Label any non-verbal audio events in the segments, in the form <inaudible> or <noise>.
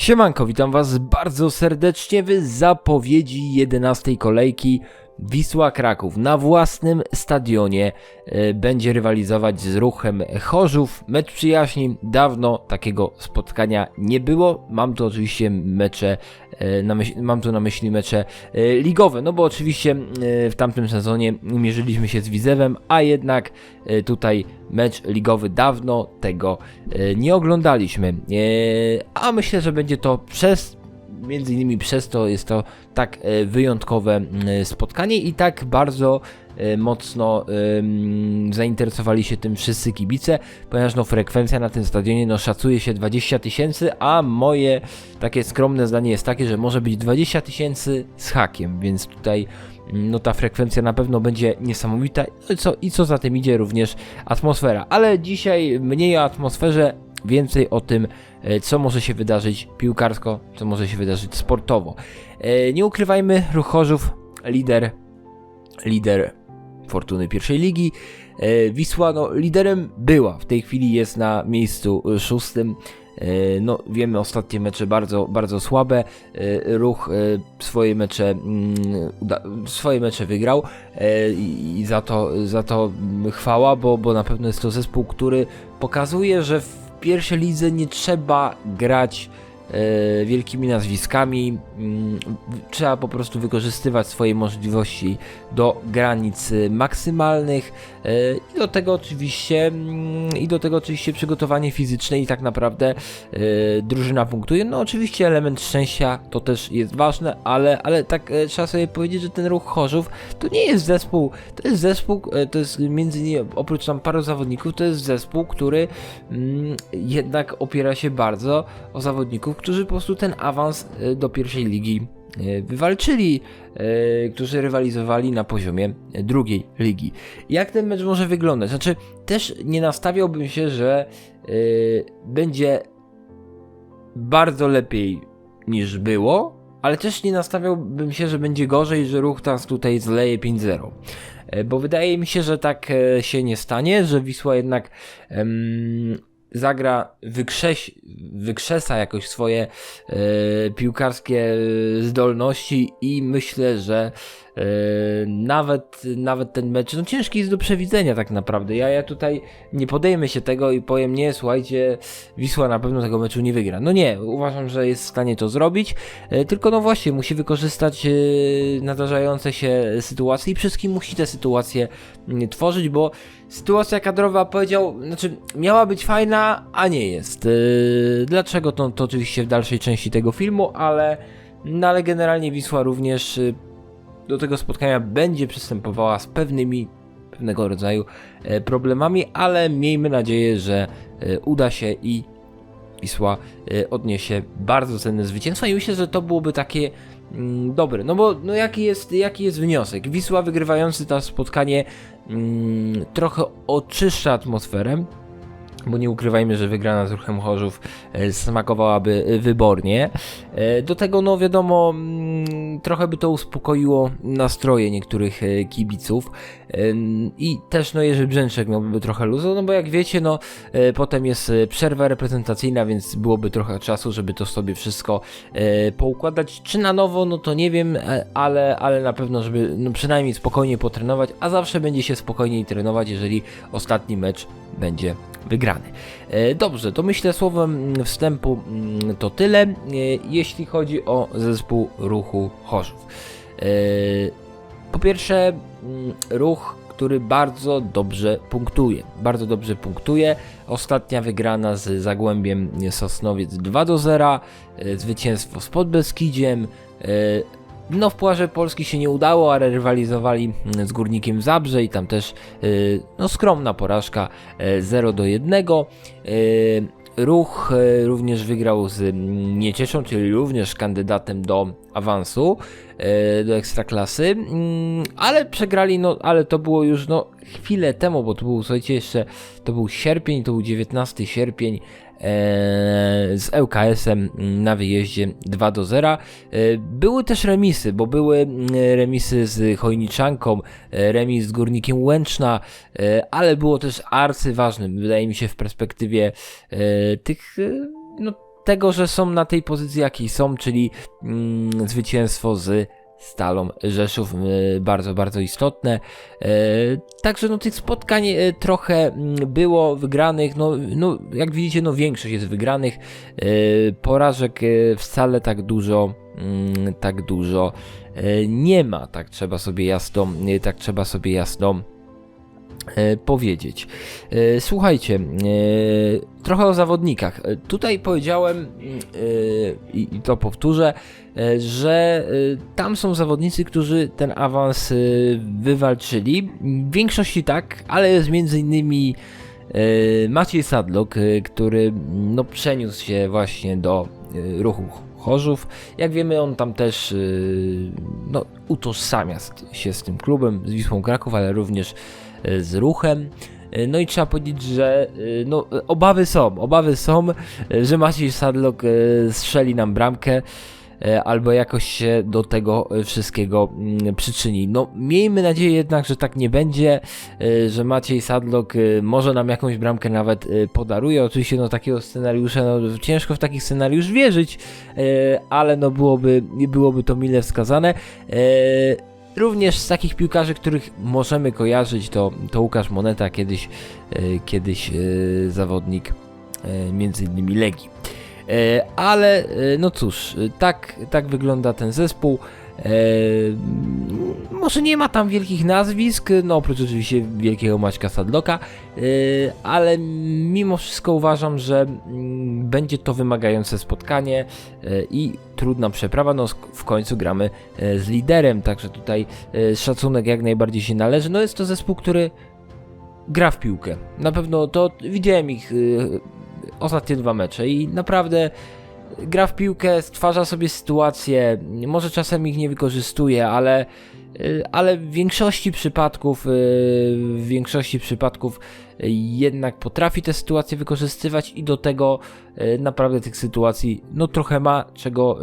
Siemanko, witam was bardzo serdecznie w zapowiedzi 11 kolejki Wisła Kraków na własnym stadionie e, będzie rywalizować z ruchem Chorzów. Mecz przyjaźni, dawno takiego spotkania nie było. Mam tu oczywiście mecze, e, na myśl, mam tu na myśli mecze e, ligowe, no bo oczywiście w tamtym sezonie mierzyliśmy się z Widzewem, a jednak tutaj mecz ligowy dawno tego nie oglądaliśmy. A myślę, że będzie to przez między innymi przez to jest to tak e, wyjątkowe spotkanie i tak bardzo e, mocno zainteresowali się tym wszyscy kibice, ponieważ no frekwencja na tym stadionie no szacuje się 20 tysięcy, a moje takie skromne zdanie jest takie, że może być 20 tysięcy z hakiem, więc tutaj no ta frekwencja na pewno będzie niesamowita. No co, i co za tym idzie również atmosfera, ale dzisiaj mniej o atmosferze, więcej o tym, e, co może się wydarzyć piłkarsko, co może się wydarzyć sportowo. E, Nie ukrywajmy, Ruch Chorzów, lider, lider Fortuny pierwszej ligi. E, Wisła no, liderem była, w tej chwili jest na miejscu szóstym. No, wiemy, ostatnie mecze bardzo, bardzo słabe. Ruch swoje mecze, mm, swoje mecze wygrał i za to, za to chwała, bo, bo na pewno jest to zespół, który pokazuje, że pierwszej lidze nie trzeba grać wielkimi nazwiskami. Mm, Trzeba po prostu wykorzystywać swoje możliwości do granic e, maksymalnych e, i do tego oczywiście mm, i do tego oczywiście przygotowanie fizyczne i tak naprawdę e, drużyna punktuje. No oczywiście element szczęścia to też jest ważne, ale, ale tak e, trzeba sobie powiedzieć, że ten ruch Chorzów to nie jest zespół, to jest zespół, e, to jest między innymi oprócz tam paru zawodników, to jest zespół, który mm, jednak opiera się bardzo o zawodników, którzy po prostu ten awans e, do pierwszej ligi e, wywalczyli, e, którzy rywalizowali na poziomie drugiej ligi. Jak ten mecz może wyglądać? Znaczy, też nie nastawiałbym się, że będzie bardzo lepiej niż było, ale też nie nastawiałbym się, że będzie gorzej, że ruch nas tutaj zleje 5-0. E, Bo wydaje mi się, że tak się nie stanie, że Wisła jednak em, zagra, wykrześ, wykrzesa jakoś swoje e, piłkarskie e, zdolności i myślę, że nawet, nawet ten mecz, no ciężki jest do przewidzenia tak naprawdę. Ja, ja tutaj nie podejmę się tego i powiem, nie, słuchajcie, Wisła na pewno tego meczu nie wygra. No nie, uważam, że jest w stanie to zrobić, e, tylko no właśnie, musi wykorzystać e, nadarzające się sytuacje i wszystkim musi te sytuacje mm, tworzyć, bo sytuacja kadrowa powiedział, znaczy miała być fajna, a nie jest. Dlaczego to, to oczywiście w dalszej części tego filmu, ale, no ale generalnie Wisła również e, do tego spotkania będzie przystępowała z pewnymi pewnego rodzaju e, problemami, ale miejmy nadzieję, że e, uda się i Wisła e, odniesie bardzo cenne zwycięstwo i myślę, że to byłoby takie mm, dobre. No bo no jaki, jest, jaki jest wniosek? Wisła wygrywający to spotkanie mm, trochę oczyszcza atmosferę. Bo nie ukrywajmy, że wygrana z ruchem Chorzów e, smakowałaby e, wybornie. E, Do tego, no wiadomo, mm, trochę by to uspokoiło nastroje niektórych kibiców. I też, no, Jerzy Brzęczek miałby trochę luzu, no bo jak wiecie, no, potem jest przerwa reprezentacyjna, więc byłoby trochę czasu, żeby to sobie wszystko poukładać. Czy na nowo, no to nie wiem, ale, ale na pewno, żeby no, przynajmniej spokojnie potrenować, a zawsze będzie się spokojniej trenować, jeżeli ostatni mecz będzie wygrany. E, Dobrze, to myślę słowem wstępu mm, to tyle, e, jeśli chodzi o zespół ruchu Chorzów. E, Po pierwsze, mm, ruch, który bardzo dobrze punktuje. Bardzo dobrze punktuje. Ostatnia wygrana z Zagłębiem Sosnowiec 2 do 0, e, zwycięstwo z Podbeskidziem. E, No w Pucharze Polski się nie udało, ale rywalizowali mm, z Górnikiem Zabrze i tam też e, no, skromna porażka e, 0 do 1. E, Ruch e, również wygrał z mm, Niecieszą, czyli również kandydatem do awansu e, do ekstraklasy, mm, ale przegrali, no ale to było już no chwilę temu, bo to był, słuchajcie, jeszcze to był sierpień, to był 19 sierpień e, z ŁKS-em na wyjeździe 2 do 0. E, Były też remisy, bo były mm, remisy z Chojniczanką, e, remis z Górnikiem Łęczna, e, ale było też arcyważnym, wydaje mi się, w perspektywie e, tych e, no, tego, że są na tej pozycji, jakiej są, czyli mm, zwycięstwo z Stalą Rzeszów, bardzo, bardzo istotne. E, także no tych spotkań e, trochę było wygranych, no, no jak widzicie, no większość jest wygranych, e, porażek wcale tak dużo, tak dużo nie ma, tak trzeba sobie jasno, tak trzeba sobie jasno powiedzieć. E, słuchajcie, e, trochę o zawodnikach. Tutaj powiedziałem i to powtórzę, że tam są zawodnicy, którzy ten awans wywalczyli. W większości tak, ale jest między innymi Maciej Sadlok, który no, przeniósł się właśnie do ruchu Chorzów. Jak wiemy, on tam też no, utożsamia się z tym klubem, z Wisłą Kraków, ale również E, z ruchem. E, no i trzeba powiedzieć, że e, no, obawy są, obawy są, że Maciej Sadlock strzeli nam bramkę albo jakoś się do tego wszystkiego mm, przyczyni. No, miejmy nadzieję jednak, że tak nie będzie, że Maciej Sadlock może nam jakąś bramkę nawet podaruje. Oczywiście no takiego scenariusza, no ciężko w taki scenariusz wierzyć, ale no byłoby, byłoby to mile wskazane. Również z takich piłkarzy, których możemy kojarzyć, to, to Łukasz Moneta, kiedyś, e, kiedyś e, zawodnik e, między innymi Legii. Ale no cóż, tak, tak wygląda ten zespół. może nie ma tam wielkich nazwisk, no oprócz oczywiście wielkiego Maćka Sadloka, ale mimo wszystko uważam, że mm, będzie to wymagające spotkanie i trudna przeprawa, no w końcu gramy e, z liderem, także tutaj e, szacunek jak najbardziej się należy. No jest to zespół, który gra w piłkę. Na pewno to widziałem ich e, ostatnie dwa mecze i naprawdę gra w piłkę, stwarza sobie sytuacje, może czasem ich nie wykorzystuje, ale Y, ale w większości przypadków, y, w większości przypadków jednak potrafi te sytuacje wykorzystywać i do tego y, naprawdę tych sytuacji no trochę ma, czego,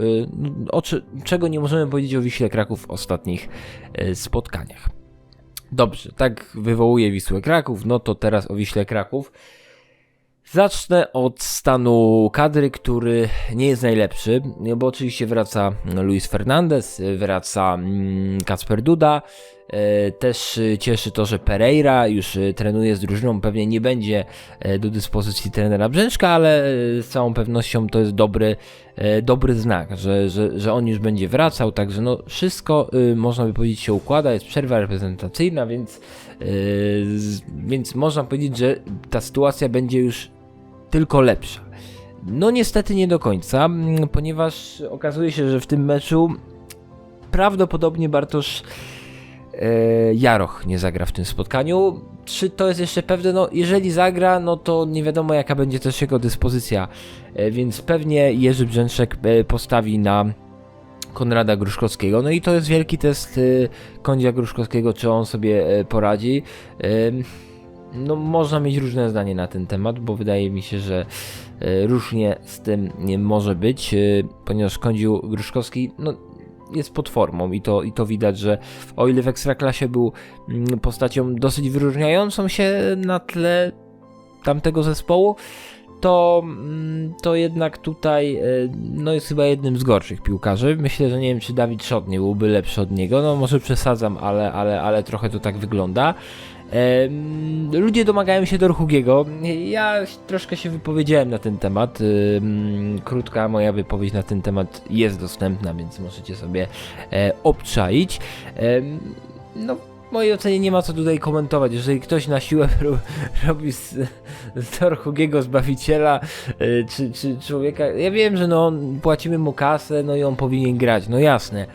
o, czego nie możemy powiedzieć o Wiśle Kraków w ostatnich spotkaniach. Dobrze, tak wywołuje Wisłę Kraków, no to teraz o Wiśle Kraków. Zacznę od stanu kadry, który nie jest najlepszy, bo oczywiście wraca Luis Fernandez, wraca mm, Kacper Duda. E, też cieszy to, że Pereira już trenuje z drużyną, pewnie nie będzie e, do dyspozycji trenera Brzęczka, ale e, z całą pewnością to jest dobry, dobry znak, że, że, że on już będzie wracał, także no wszystko można by powiedzieć się układa, jest przerwa reprezentacyjna, więc, więc można powiedzieć, że ta sytuacja będzie już tylko lepsza. No niestety nie do końca, mm, ponieważ okazuje się, że w tym meczu prawdopodobnie Bartosz e, Jaroch nie zagra w tym spotkaniu. Czy to jest jeszcze pewne? No jeżeli zagra, no to nie wiadomo jaka będzie też jego dyspozycja, e, więc pewnie Jerzy Brzęczek e, postawi na Konrada Gruszkowskiego. No i to jest wielki test Kondzia Gruszkowskiego, czy on sobie poradzi. No, można mieć różne zdanie na ten temat, bo wydaje mi się, że e, różnie z tym może być, e, ponieważ Kądziu Gruszkowski no, jest pod formą i to, i to widać, że o ile w Ekstraklasie był mm, postacią dosyć wyróżniającą się na tle tamtego zespołu, to, mm, to jednak tutaj e, no jest chyba jednym z gorszych piłkarzy. Myślę, że nie wiem, czy Dawid Szot nie byłby lepszy od niego. No może przesadzam, ale, ale, ale trochę to tak wygląda. Ludzie domagają się do Ruchugiego. Ja troszkę się wypowiedziałem na ten temat. Krótka moja wypowiedź na ten temat jest dostępna, więc możecie sobie e, obczaić. No, w mojej ocenie nie ma co tutaj komentować. Jeżeli ktoś na siłę <laughs> robi z, z Torchugiego zbawiciela, e, czy, czy człowieka. Ja wiem, że no, płacimy mu kasę, no i on powinien grać, no jasne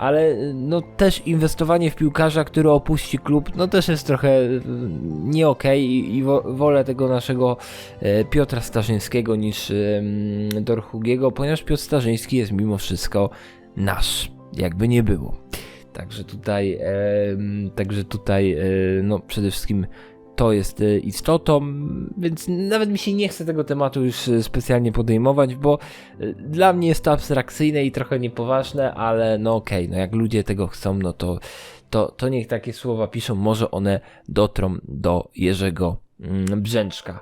ale no też inwestowanie w piłkarza, który opuści klub, no też jest trochę mm, nie okej okay i, i wolę tego naszego e, Piotra Starzyńskiego niż e, Dorhugiego, ponieważ Piotr Starzyński jest mimo wszystko nasz, jakby nie było. Także tutaj, e, także tutaj e, no przede wszystkim to jest e, istotą, więc nawet mi się nie chce tego tematu już e, specjalnie podejmować, bo e, dla mnie jest to abstrakcyjne i trochę niepoważne, ale no okej, okay, no jak ludzie tego chcą, no to, to, to niech takie słowa piszą, może one dotrą do Jerzego mm, Brzęczka.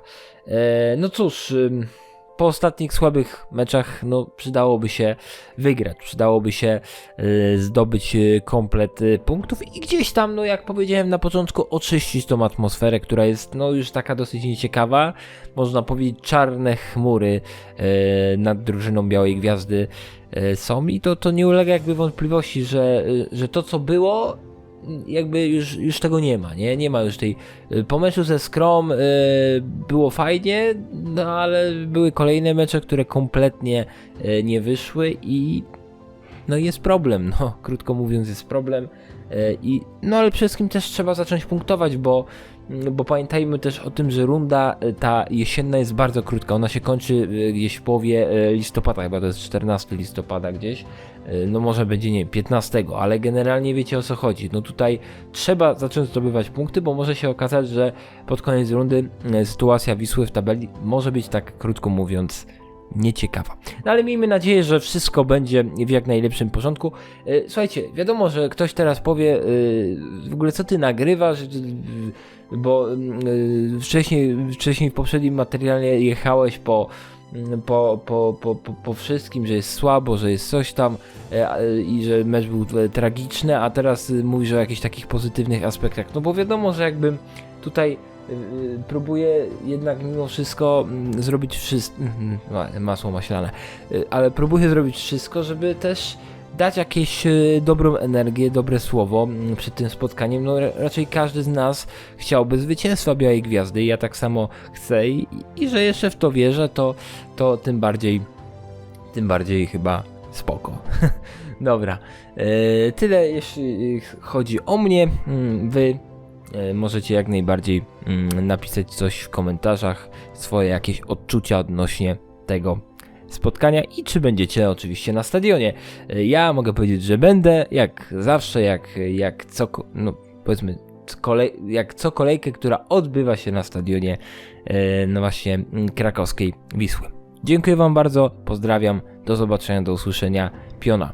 No cóż, po ostatnich słabych meczach no, przydałoby się wygrać, przydałoby się y, zdobyć y, komplet y, punktów i gdzieś tam, no jak powiedziałem na początku, oczyścić tą atmosferę, która jest no już taka dosyć nieciekawa. Można powiedzieć, czarne chmury nad drużyną Białej Gwiazdy są i to, to nie ulega jakby wątpliwości, że, że to co było jakby już, już tego nie ma, nie? Nie ma już tej... y, Po meczu ze Skrom y, było fajnie, no ale były kolejne mecze, które kompletnie y, nie wyszły i no jest problem, no krótko mówiąc jest problem i no ale przede wszystkim też trzeba zacząć punktować, bo bo pamiętajmy też o tym, że runda y, ta jesienna jest bardzo krótka. Ona się kończy y, gdzieś w połowie y, listopada, chyba to jest 14 listopada gdzieś. No może będzie nie wiem, 15, ale generalnie wiecie o co chodzi. No tutaj trzeba zacząć zdobywać punkty, bo może się okazać, że pod koniec rundy sytuacja Wisły w tabeli może być tak krótko mówiąc nieciekawa. No ale miejmy nadzieję, że wszystko będzie w jak najlepszym porządku. Słuchajcie, wiadomo, że ktoś teraz powie w ogóle co ty nagrywasz, bo y, wcześniej, wcześniej w poprzednim materiale jechałeś po mm, po, po, po, po, po wszystkim, że jest słabo, że jest coś tam e, i że mecz był e, tragiczny, a teraz y, mówisz o jakichś takich pozytywnych aspektach. No bo wiadomo, że jakbym tutaj y, próbuję jednak mimo wszystko mm, zrobić wszystko, <laughs> masło maślane, ale próbuję zrobić wszystko, żeby też dać jakieś y, dobrą energię, dobre słowo przed tym spotkaniem. No ra- raczej każdy z nas chciałby zwycięstwa Białej Gwiazdy ja tak samo chcę i, i że jeszcze w to wierzę, to, to tym bardziej tym bardziej chyba spoko. <laughs> Dobra, e, tyle jeśli chodzi o mnie. Mm, Wy e, możecie jak najbardziej mm, napisać coś w komentarzach, swoje jakieś odczucia odnośnie tego spotkania i czy będziecie oczywiście na stadionie. E, Ja mogę powiedzieć, że będę, jak zawsze, jak, jak co, no powiedzmy, kolej, jak co kolejkę, która odbywa się na stadionie e, no właśnie mm, krakowskiej Wisły. Dziękuję Wam bardzo, pozdrawiam, do zobaczenia, do usłyszenia, piona.